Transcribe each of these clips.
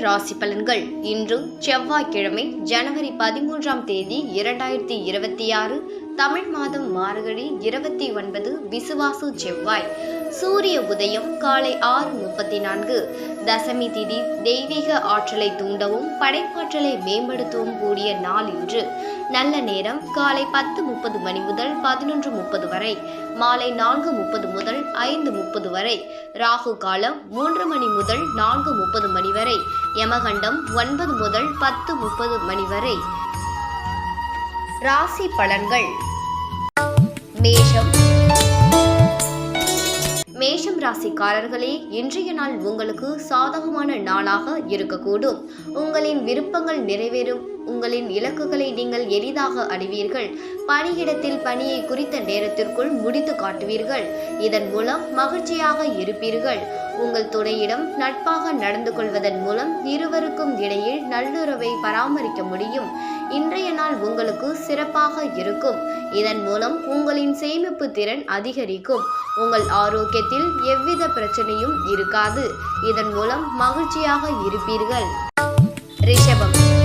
ராசி பலன்கள். இன்று செவ்வாய்க்கிழமை ஜனவரி பதிமூன்றாம் தேதி இரண்டாயிரத்தி இருபத்தி ஆறு தமிழ் மாதம் மார்கழி இருபத்தி ஒன்பது விசுவாசு செவ்வாய். சூரிய உதயம் காலை ஆறு முப்பத்தி நான்கு. தசமி திதி தெய்வீக ஆற்றலை தூண்டவும் படைப்பாற்றலை மேம்படுத்தவும் கூடிய நாள் இன்று. நல்ல நேரம் காலை பத்து முப்பது மணி முதல் பதினொன்று முப்பது வரை. மாலை நான்கு முப்பது முதல் ஐந்து முப்பது வரை. ராகு காலம் மூன்று மணி முதல் நான்கு முப்பது மணி வரை. யமகண்டம் ஒன்பது முதல் பத்து முப்பது மணி வரை. ராசி பலன்கள். மேஷம் மேஷம் ராசிக்காரர்களே இன்றைய நாள் உங்களுக்கு சாதகமான நாளாக இருக்கக்கூடும். உங்களின் விருப்பங்கள் நிறைவேறும். உங்களின் இலக்குகளை நீங்கள் எளிதாக அடைவீர்கள். பணியிடத்தில் பணியை குறித்த நேரத்திற்குள் முடித்து காட்டுவீர்கள். இதன் மூலம் மகிழ்ச்சியாக இருப்பீர்கள். உங்கள் துணையிடம் நட்பாக நடந்து கொள்வதன் மூலம் இருவருக்கும் இடையில் நல்லுறவை பராமரிக்க முடியும். இன்றைய நாள் உங்களுக்கு சிறப்பாக இருக்கும். இதன் மூலம் உங்களின் சேமிப்பு திறன் அதிகரிக்கும். உங்கள் ஆரோக்கியத்தில் எவ்வித பிரச்சனையும் இருக்காது. இதன் மூலம் மகிழ்ச்சியாக இருப்பீர்கள். ரிஷபம்.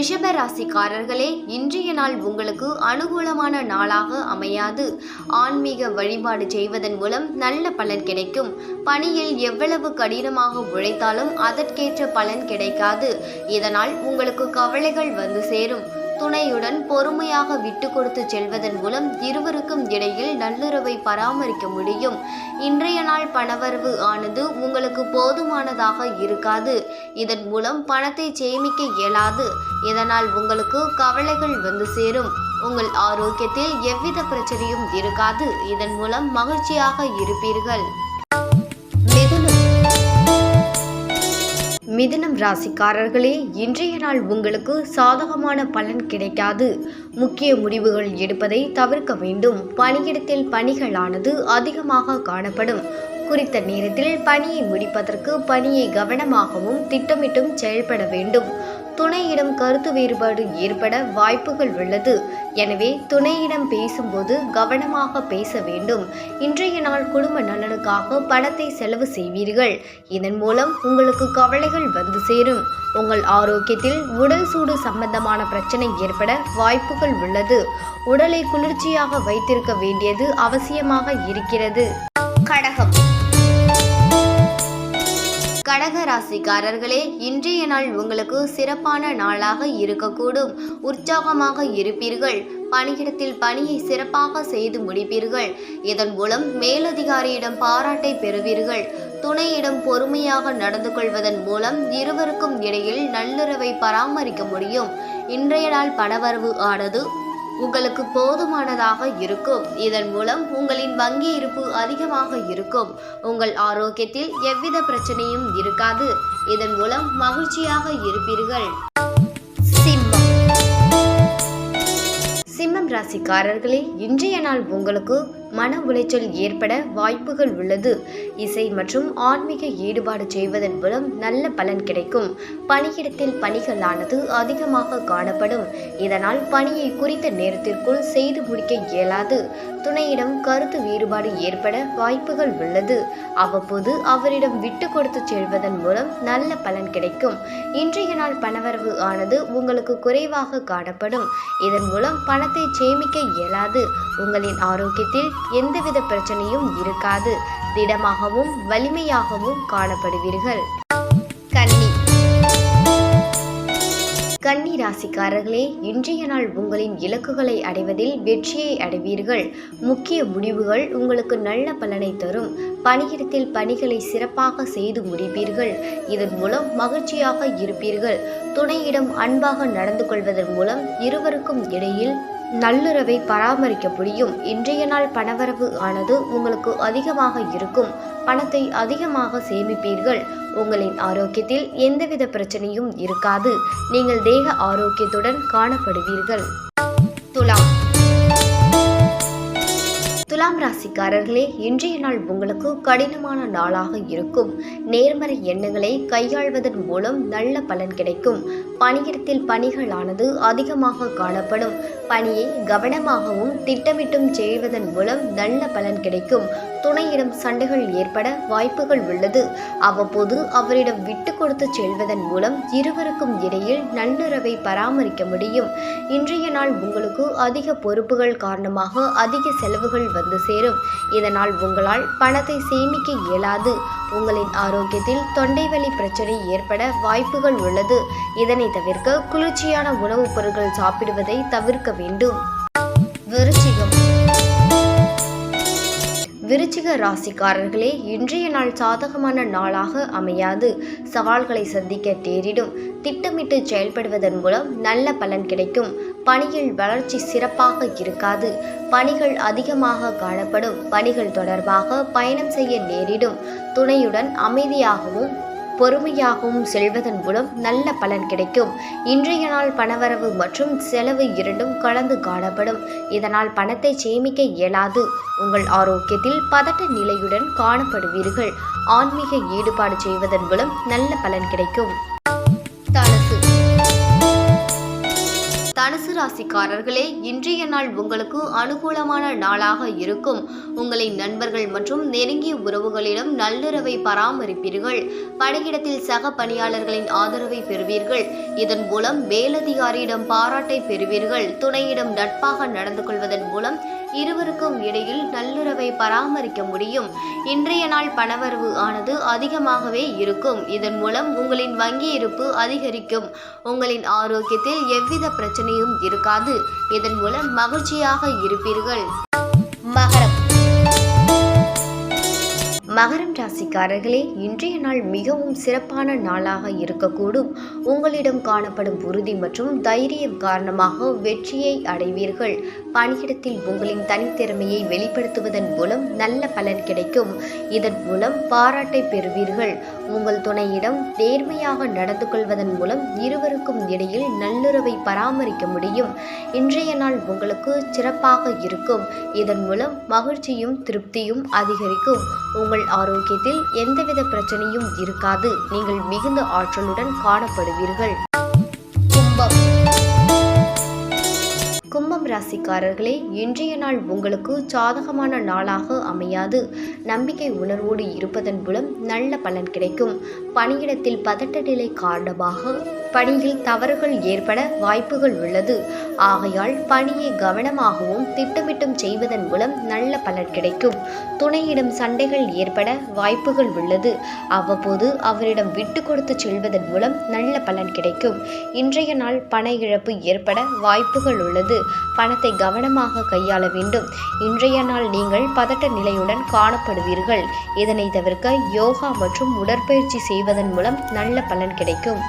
ரிஷப ராசிக்காரர்களே இன்றைய நாள் உங்களுக்கு அனுகூலமான நாளாக அமையாது. ஆன்மீக வழிபாடு செய்வதன் மூலம் நல்ல பலன் கிடைக்கும். பணியில் எவ்வளவு கடினமாக உழைத்தாலும் அதற்கேற்ற பலன் கிடைக்காது. இதனால் உங்களுக்கு கவலைகள் வந்து சேரும். துணையுடன் பொறுமையாக விட்டு கொடுத்து செல்வதன் மூலம் இருவருக்கும் இடையில் நல்லுறவை பராமரிக்க முடியும். இன்றைய நாள் பணவரவு ஆனது உங்களுக்கு போதுமானதாக இருக்காது. இதன் மூலம் பணத்தை சேமிக்க இயலாது. இதனால் உங்களுக்கு கவலைகள் வந்து சேரும். உங்கள் ஆரோக்கியத்தில் எவ்வித பிரச்சனையும் இருக்காது. இதன் மூலம் மகிழ்ச்சியாக இருப்பீர்கள். மிதுனம் ராசிக்காரர்களே இன்றைய நாள் உங்களுக்கு சாதகமான பலன் கிடைக்காது. முக்கிய முடிவுகள் எடுப்பதை தவிர்க்க வேண்டும். பணியிடத்தில் பணிகளானது அதிகமாக காணப்படும். குறித்த நேரத்தில் பணியை முடிப்பதற்கு பணியை கவனமாகவும் திட்டமிட்டும் செயல்பட வேண்டும். துணையிடம் கருத்து வேறுபாடு ஏற்பட வாய்ப்புகள் உள்ளது. எனவே துணையிடம் பேசும்போது கவனமாக பேச வேண்டும். இன்றைய நாள் குடும்ப நலனுக்காக பணத்தை செலவு செய்வீர்கள். இதன் மூலம் உங்களுக்கு கவலைகள் வந்து சேரும். உங்கள் ஆரோக்கியத்தில் உடல் சூடு சம்பந்தமான பிரச்சனை ஏற்பட வாய்ப்புகள் உள்ளது. உடலை குளிர்ச்சியாக வைத்திருக்க வேண்டியது அவசியமாக இருக்கிறது. கடகம். கடக ராசிக்காரர்களே இன்றைய நாள் உங்களுக்கு சிறப்பான நாளாக இருக்கக்கூடும். உற்சாகமாக இருப்பீர்கள். பணியிடத்தில் பணியை சிறப்பாக செய்து முடிப்பீர்கள். இதன் மூலம் மேலதிகாரியிடம் பாராட்டை பெறுவீர்கள். துணையிடம் பொறுமையாக நடந்து கொள்வதன் மூலம் இருவருக்கும் இடையில் நல்லுறவை பராமரிக்க முடியும். இன்றைய நாள் பணவரவு ஆனது உங்களுக்கு போதுமானதாக இருக்கும். இதன் மூலம் உங்களின் வங்கி இருப்பு அதிகமாக இருக்கும். உங்கள் ஆரோக்கியத்தில் எவ்வித பிரச்சனையும் இருக்காது. இதன் மூலம் மகிழ்ச்சியாக இருப்பீர்கள். சிம்மம். சிம்மம் ராசிக்காரர்களே இன்றைய நாள் உங்களுக்கு மன உளைச்சல் ஏற்பட வாய்ப்புகள் உள்ளது. இசை மற்றும் ஆன்மீக ஈடுபாடு செய்வதன் மூலம் நல்ல பலன் கிடைக்கும். பணியிடத்தில் பணிகளானது அதிகமாக காணப்படும். இதனால் பணியை குறித்த நேரத்திற்குள் செய்து முடிக்க இயலாது. துணையிடம் கருத்து வேறுபாடு ஏற்பட வாய்ப்புகள் உள்ளது. அவ்வப்போது அவரிடம் விட்டு கொடுத்து செல்வதன் மூலம் நல்ல பலன் கிடைக்கும். இன்றைய நாள் பணவரவு ஆனது உங்களுக்கு குறைவாக காணப்படும். இதன் மூலம் பணத்தை சேமிக்க இயலாது. உங்களின் ஆரோக்கியத்தில் எந்தவித பிரச்சனையும் இருக்காது. திடமாகவும் வலிமையாகவும் காணப்படுவீர்கள். கன்னி. கன்னி ராசிக்காரர்களே இன்றைய நாள் உங்களின் இலக்குகளை அடைவதில் வெற்றியை அடைவீர்கள். முக்கிய முடிவுகள் உங்களுக்கு நல்ல பலனை தரும். பணியிடத்தில் பணிகளை சிறப்பாக செய்து முடிப்பீர்கள். இதன் மூலம் மகிழ்ச்சியாக இருப்பீர்கள். துணையிடம் அன்பாக நடந்து கொள்வதன் மூலம் இருவருக்கும் இடையில் நல்லுறவை பராமரிக்க முடியும். இன்றைய நாள் பணவரவு ஆனது உங்களுக்கு அதிகமாக இருக்கும். பணத்தை அதிகமாக சேமிப்பீர்கள். உங்களின் ஆரோக்கியத்தில் எந்தவித பிரச்சனையும் இருக்காது. நீங்கள் தேக ஆரோக்கியத்துடன் காணப்படுவீர்கள். துலாம் ராசிக்காரர்களே இன்றைய நாள் உங்களுக்கு கடினமான நாளாக இருக்கும். நேர்மறை எண்ணங்களை கையாள்வதன் மூலம் நல்ல பலன் கிடைக்கும். பணியிடத்தில் பணிகளானது அதிகமாக காணப்படும். பணியை கவனமாகவும் திட்டமிட்டும் செய்வதன் மூலம் நல்ல பலன் கிடைக்கும். துணையிடம் சண்டைகள் ஏற்பட வாய்ப்புகள் உள்ளது. அவ்வப்போது அவரிடம் விட்டு கொடுத்து செல்வதன் மூலம் இருவருக்கும் இடையில் நல்லுறவை பராமரிக்க முடியும். இன்றைய நாள் உங்களுக்கு அதிக பொறுப்புகள் காரணமாக அதிக செலவுகள் வந்து சேரும். இதனால் உங்களால் பணத்தை சேமிக்க இயலாது. உங்களின் ஆரோக்கியத்தில் தொண்டைவலி பிரச்சனை ஏற்பட வாய்ப்புகள் உள்ளது. இதனை தவிர்க்க குளிர்ச்சியான உணவுப் பொருட்கள் சாப்பிடுவதை தவிர்க்க வேண்டும். விருச்சிகம். விருச்சிக ராசிக்காரர்களே இன்றைய நாள் சாதகமான நாளாக அமையாது. சவால்களை சந்திக்க நேரிடும். திட்டமிட்டு செயல்படுவதன் மூலம் நல்ல பலன் கிடைக்கும். பணியில் வளர்ச்சி சிறப்பாக இருக்காது. பணிகள் அதிகமாக காணப்படும். பணிகள் தொடர்பாக பயணம் செய்ய நேரிடும். துணையுடன் அமைதியாகவும் பொறுமையாகவும் செல்வதன் மூலம் நல்ல பலன் கிடைக்கும். இன்றைய நாள் பணவரவு மற்றும் செலவு இரண்டும் கலந்து காணப்படும். இதனால் பணத்தை சேமிக்க இயலாது. உங்கள் ஆரோக்கியத்தில் பதட்ட நிலையுடன் காணப்படுவீர்கள். ஆன்மீக ஈடுபாடு செய்வதன் மூலம் நல்ல பலன் கிடைக்கும். தனுசு ராசிக்காரர்களே இன்றைய நாள் உங்களுக்கு அனுகூலமான நாளாக இருக்கும். உங்களின் நண்பர்கள் மற்றும் நெருங்கிய உறவுகளிடம் நல்லுறவை பராமரிப்பீர்கள். பணியிடத்தில் சக பணியாளர்களின் ஆதரவை பெறுவீர்கள். இதன் மூலம் மேலதிகாரியிடம் பாராட்டை பெறுவீர்கள். துணையிடம் நட்பாக நடந்து கொள்வதன் மூலம் இருவருக்கும் இடையில் நல்லுறவை பராமரிக்க முடியும். இன்றைய நாள் பணவரவு ஆனது அதிகமாகவே இருக்கும். இதன் மூலம் உங்களின் வங்கி இருப்பு அதிகரிக்கும். உங்களின் ஆரோக்கியத்தில் எவ்வித பிரச்சனையும் இருக்காது. இதன் மூலம் மகிழ்ச்சியாக இருப்பீர்கள். மகரம். மகரம் ராசிக்காரர்களே இன்றைய நாள் மிகவும் சிறப்பான நாளாக இருக்கக்கூடும். உங்களிடம் காணப்படும் உறுதி மற்றும் தைரியம் காரணமாக வெற்றியை அடைவீர்கள். பணியிடத்தில் உங்களின் தனித்திறமையை வெளிப்படுத்துவதன் மூலம் நல்ல பலன் கிடைக்கும். இதன் மூலம் பாராட்டை பெறுவீர்கள். உங்கள் துணையிடம் நேர்மையாக நடந்து கொள்வதன் மூலம் இருவருக்கும் இடையில் நல்லுறவை பராமரிக்க முடியும். இன்றைய நாள் உங்களுக்கு சிறப்பாக இருக்கும். இதன் மூலம் மகிழ்ச்சியும் திருப்தியும் அதிகரிக்கும். உங்கள் ஆரோக்கியத்தில் எந்தவித பிரச்சனையும் இருக்காது. நீங்கள் மிகுந்த ஆற்றலுடன் காணப்படுவீர்கள். கும்பம். ராசிக்காரர்களே இன்றைய நாள் உங்களுக்கு சாதகமான நாளாக அமையாது. நம்பிக்கை உணர்வோடு இருப்பதன் மூலம் நல்ல பலன் கிடைக்கும். பணியிடத்தில் பதட்ட நிலை காரணமாக பணியில் தவறுகள் ஏற்பட வாய்ப்புகள் உள்ளது. ஆகையால் பணியை கவனமாகவும் திட்டமிட்டும் செய்வதன் மூலம் நல்ல பலன் கிடைக்கும். துணையிடம் சண்டைகள் ஏற்பட வாய்ப்புகள் உள்ளது. அவ்வப்போது அவரிடம் விட்டு கொடுத்து செல்வதன் மூலம் நல்ல பலன் கிடைக்கும். இன்றைய நாள் பண இழப்பு ஏற்பட வாய்ப்புகள் உள்ளது. பணத்தை கவனமாக கையாள வேண்டும். இன்றைய நாள் நீங்கள் பதட்ட நிலையுடன் காணப்படுவீர்கள். இதனை தவிர்க்க யோகா மற்றும் உடற்பயிற்சி செய்வதன் மூலம் நல்ல பலன் கிடைக்கும்.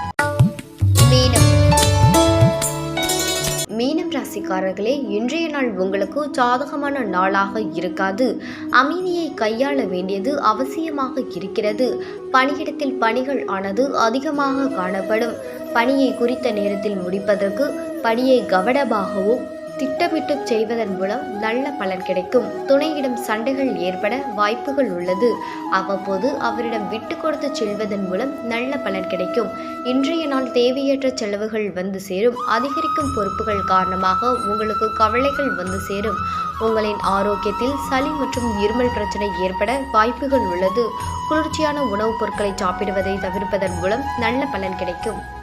ராசிக்காரர்களே இன்றைய நாள் உங்களுக்கு சாதகமான நாளாக இருக்காது. அமைதியை கையாள வேண்டியது அவசியமாக இருக்கிறது. பணியிடத்தில் பணிகள் ஆனது அதிகமாக காணப்படும். பணியை குறித்த நேரத்தில் முடிப்பதற்கு பணியை கவனமாகவும் திட்டமிட்டு செய்வதன் மூலம் நல்ல பலன் கிடைக்கும். துணையிடம் சண்டைகள் ஏற்பட வாய்ப்புகள் உள்ளது. அவ்வப்போது அவரிடம் விட்டு கொடுத்து செல்வதன் மூலம் நல்ல பலன் கிடைக்கும். இன்றைய நாள் தேவையற்ற செலவுகள் வந்து சேரும். அதிகரிக்கும் பொறுப்புகள் காரணமாக உங்களுக்கு கவலைகள் வந்து சேரும். உங்களின் ஆரோக்கியத்தில் சளி மற்றும் இருமல் பிரச்சனை ஏற்பட வாய்ப்புகள் உள்ளது. குளிர்ச்சியான உணவுப் பொருட்களை சாப்பிடுவதை தவிர்ப்பதன் மூலம் நல்ல பலன் கிடைக்கும்.